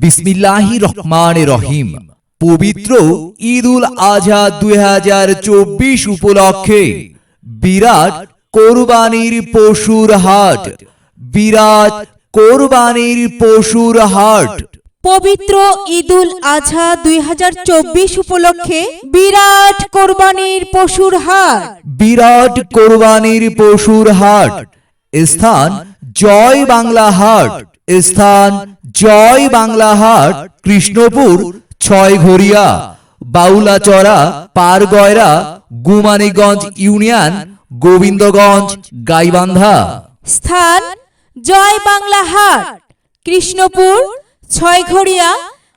বিসমিল্লাহি রহমান রহিম। পবিত্র ঈদুল আজহা দুই হাজার চব্বিশ উপলক্ষে বিরাট কোরবানির পশুর হাট। বিরাট কোরবানির পশুর হাট। পবিত্র ঈদুল আজহা দুই হাজার চব্বিশ উপলক্ষে বিরাট কোরবানির পশুর হাট। বিরাট কোরবানির পশুর হাট। স্থান জয় বাংলা হাট। স্থান জয় বাংলা হাট কৃষ্ণপুর ছয় ঘড়িয়া বাউলাচড়া পারগয়রা গুমানীগঞ্জ ইউনিয়ন গোবিন্দগঞ্জ গাইবান্ধা। স্থান জয় বাংলা হাট কৃষ্ণপুর ছয় ছয়ঘড়িয়া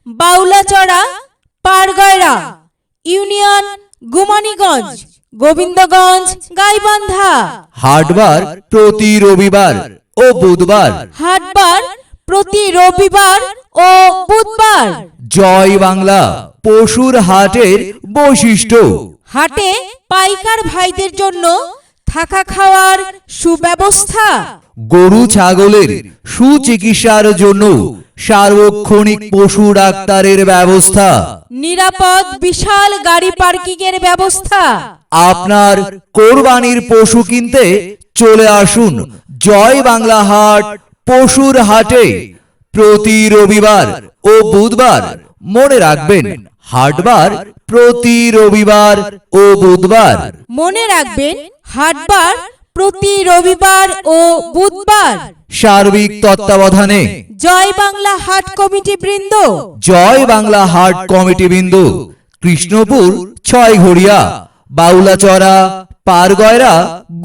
বাউলাচড়া পারগয়রা ইউনিয়ন গুমানীগঞ্জ গোবিন্দগঞ্জ গাইবান্ধা। হাটবার প্রতি রবিবার ও বুধবার। হাটবার প্রতি রবিবার ও বুধবার। জয় বাংলা পশুর হাটের বৈশিষ্ট্য। হাটে পাইকার ভাইদের জন্য থাকা খাওয়ার সুব্যবস্থা। গরু ছাগলের সুচিকিৎসার জন্য সার্বক্ষণিক পশু ডাক্তারের ব্যবস্থা। নিরাপদ বিশাল গাড়ি পার্কিং এর ব্যবস্থা। আপনার কোরবানির পশু কিনতে চলে আসুন। জয় বাংলা হাট পশুর হাটে প্রতি রবিবার ও বুধবার মনে রাখবেন হাটবার প্রতি রবিবার ও বুধবার। মনে রাখবেন হাটবার প্রতি রবিবার ও বুধবার। সার্বিক তত্ত্বাবধানে জয় বাংলা হাট কমিটি বৃন্দ। জয় বাংলা হাট কমিটি বিন্দু কৃষ্ণপুর ছয় ঘড়িয়া Baulachara Pargoyra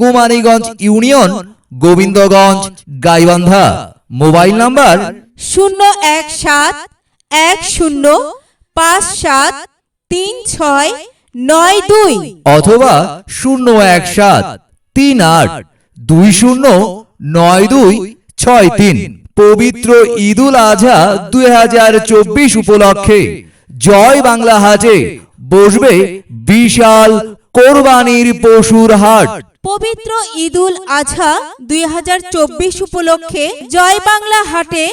Gumaniganj union Gobindaganj Gaibandha. Mobile number? শূন্য এক সাত এক শূন্য পাঁচ সাত তিন ছয় নয় দুই। অথবা শূন্য এক সাত তিন আট দুই শূন্য নয় দুই ছয় তিন। পবিত্র ঈদুল আজহা দুই হাজার চব্বিশ উপলক্ষে জয় বাংলা হাটে বসবে বিশাল কোরবানির পশুর হাট। পবিত্র ঈদুল আজহা দুই হাজার চব্বিশ উপলক্ষে জয় বাংলা হাটে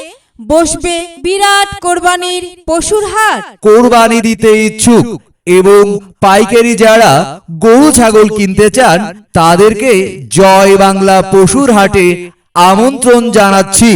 বসবে বিরাট কোরবানির পশুর হাট। কোরবানি দিতে ইচ্ছুক এবং পাইকারি যারা গরু, ছাগল কিনতে চান, তাদেরকে জয় বাংলা পশুর হাটে আমন্ত্রণ জানাচ্ছি।